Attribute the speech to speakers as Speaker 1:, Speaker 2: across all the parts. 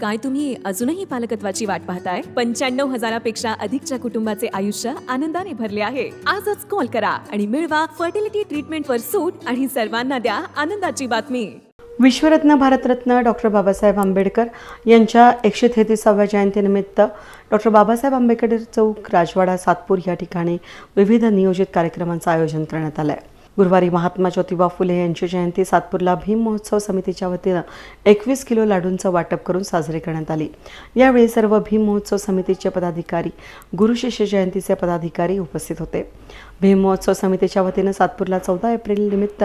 Speaker 1: काय तुम्ही अजूनही पालकत्वाची वाट पाहताय? पंच्याण्णव हजारापेक्षा अधिकच्या कुटुंबाचे आयुष्य आनंदाने भरले आहे. आजच कॉल करा आणि मिळवा फर्टिलिटी ट्रीटमेंटवर सूट आणि सर्वांना द्या आनंदाची बातमी.
Speaker 2: विश्वरत्न भारतरत्न डॉक्टर बाबासाहेब आंबेडकर यांच्या एकशे तेहतीसाव्या जयंतीनिमित्त डॉक्टर बाबासाहेब आंबेडकर चौक राजवाडा सातपूर या ठिकाणी विविध नियोजित कार्यक्रमांचं आयोजन करण्यात आलं आहे गुरुवारी महात्मा ज्योतिबा फुले यांची जयंती सातपूरला भीम महोत्सव समितीच्या वतीनं एकवीस किलो लाडूंचं वाटप करून साजरी करण्यात आली. यावेळी सर्व भीम महोत्सव समितीचे पदाधिकारी गुरुशिष्य जयंतीचे पदाधिकारी उपस्थित होते. भीम महोत्सव समितीच्या वतीनं सातपूरला चौदा एप्रिल निमित्त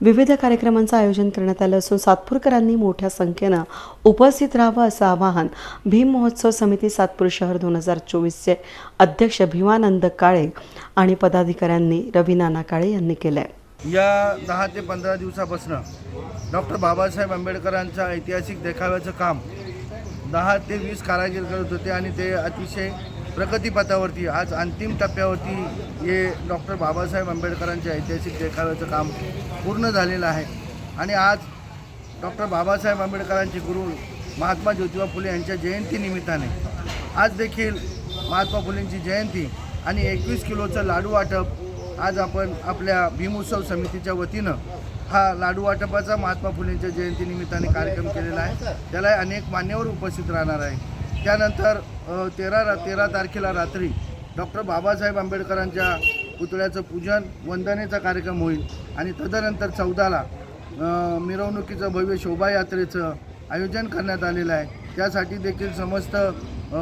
Speaker 2: विविध कार्यक्रमांचं आयोजन करण्यात आलं असून सातपूरकरांनी मोठ्या संख्येनं उपस्थित राहावं असं आवाहन भीम महोत्सव समिती सातपूर शहर दोन हजार चोवीसचे अध्यक्ष भीमानंद काळे आणि पदाधिकाऱ्यांनी रवी नाना काळे यांनी केलं आहे
Speaker 3: या दहा ते पंधरा दिवसापासून डॉक्टर बाबासाहेब आंबेडकरांच्या ऐतिहासिक देखाव्याचं काम दहा ते वीस कारागीर करत होते आणि ते अतिशय प्रगतीपथावरती आज अंतिम टप्प्यावरती हे डॉक्टर बाबासाहेब आंबेडकरांच्या ऐतिहासिक देखाव्याचं काम पूर्ण झालेलं आहे. आणि आज डॉक्टर बाबासाहेब आंबेडकरांचे गुरु महात्मा ज्योतिबा फुले यांच्या जयंतीनिमित्ताने आज देखील महात्मा फुलेंची जयंती आणि एकवीस किलोचं लाडू वाटप आज आपण आपल्या भीमोत्सव समितीच्या वतीनं हा लाडू वाटपाचा महात्मा फुलेंच्या जयंतीनिमित्ताने कार्यक्रम केलेला आहे. त्याला अनेक मान्यवर उपस्थित राहणार आहे त्यानंतर तेरा रा तेरा तारखेला रात्री डॉक्टर बाबासाहेब आंबेडकरांच्या पुतळ्याचं पूजन वंदनेचा कार्यक्रम होईल. आणि तदनंतर चौदाला मिरवणुकीचं भव्य शोभायात्रेचं आयोजन करण्यात आलेलं आहे. त्यासाठी देखील समस्त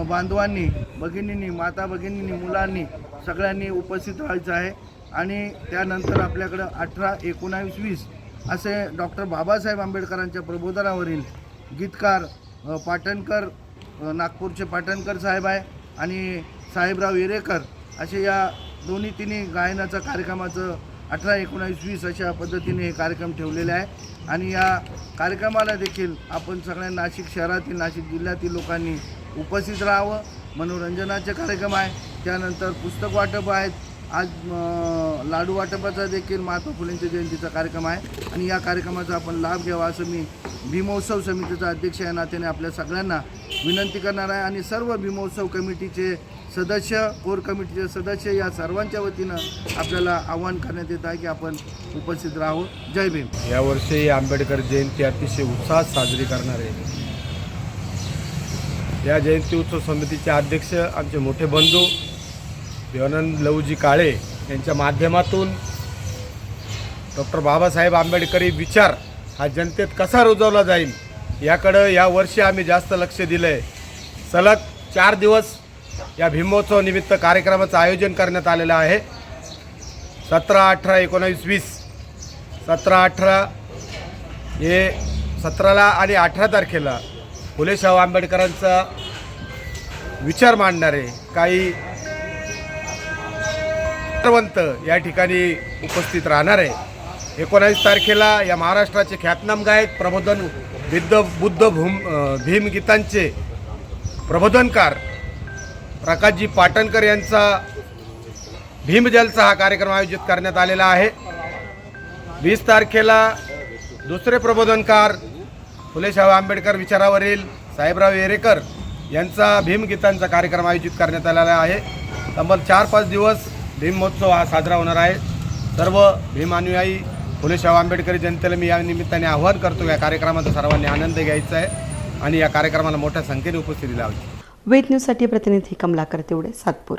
Speaker 3: बांधवांनी भगिनींनी माता भगिनींनी मुलांनी सगळ्यांनी उपस्थित राहायचं आहे. आणि त्यानंतर आपल्याकडं अठरा एकोणावीस वीस असे डॉक्टर बाबासाहेब आंबेडकरांच्या प्रबोधनावरील गीतकार पाटणकर नागपूरचे पाटणकर साहेब आहे आणि साहेबराव येरेकर असे या दोन्ही तिन्ही गायनाचं कार्यक्रमाचं अठरा एकोणावीस वीस अशा पद्धतीने हे कार्यक्रम ठेवलेले आहे. आणि या कार्यक्रमाला देखील आपण सगळ्या नाशिक शहरातील नाशिक जिल्ह्यातील लोकांनी उपस्थित राहावं. मनोरंजनाचे कार्यक्रम आहे. त्यानंतर पुस्तक वाटप आहेत. आज लाडू वाटपाचा देखील महात्मा फुलेंच्या जयंतीचा कार्यक्रम आहे. आणि या कार्यक्रमाचा आपण लाभ घ्यावा असं मी भीमोत्सव समितीचा अध्यक्ष या नात्याने आपल्या सगळ्यांना विनंती करणार आहे आणि सर्व भीमोत्सव कमिटीचे सदस्य कोर कमिटीचे सदस्य या सर्वांच्या वतीनं आपल्याला आवाहन करण्यात येत आहे की आपण उपस्थित राहू. जय भीम.
Speaker 4: यावर्षी आंबेडकर जयंती अतिशय उत्साहात साजरी करणार आहे. या जयंती उत्सव समितीचे अध्यक्ष आमचे मोठे बंधू देवानंद लवजी काळे यांच्या माध्यमातून डॉक्टर बाबासाहेब आंबेडकरी विचार हा जनतेत कसा रुजवला जाईल? याकडं या वर्षी आम्ही जास्त लक्ष दिलं आहे सलग चार दिवस या भीमोत्सव निमित्त कार्यक्रमाचं आयोजन करण्यात आलेलं आहे. सतरा अठरा एकोणावीस वीस. सतरा अठरा हे सतराला आणि अठरा तारखेला फुले शाहू आंबेडकरांचा विचार मांडणारे काही विचारवंत या ठिकाणी उपस्थित राहणार. आहे एकोणावीस तारखेला या महाराष्ट्राचे ख्यातनाम गायक प्रबोधन बुद्ध बुद्ध भूम भीमगीतांचे प्रबोधनकार प्रकाशजी पाटणकर यांचा भीमजलचा हा कार्यक्रम आयोजित करण्यात आलेला आहे. वीस तारखेला दुसरे प्रबोधनकार फुलेशाहू आंबेडकर विचारावरील साहेबराव येरेकर यांचा भीमगीतांचा कार्यक्रम आयोजित करण्यात आलेला आहे. तब्बल चार पाच दिवस भीम महोत्सव हा साजरा होणार आहे. सर्व भीमानुयायी फुले शाहू आंबेडकरी जनतेला मी या निमित्ताने आवाहन करतो या कार्यक्रमाचा सर्वांनी आनंद घ्यायचा आहे आणि या कार्यक्रमाला मोठ्या संख्येने उपस्थिती लावायची.
Speaker 2: वेद न्यूजसाठी प्रतिनिधी कमलाकर तेवढे सातपूर.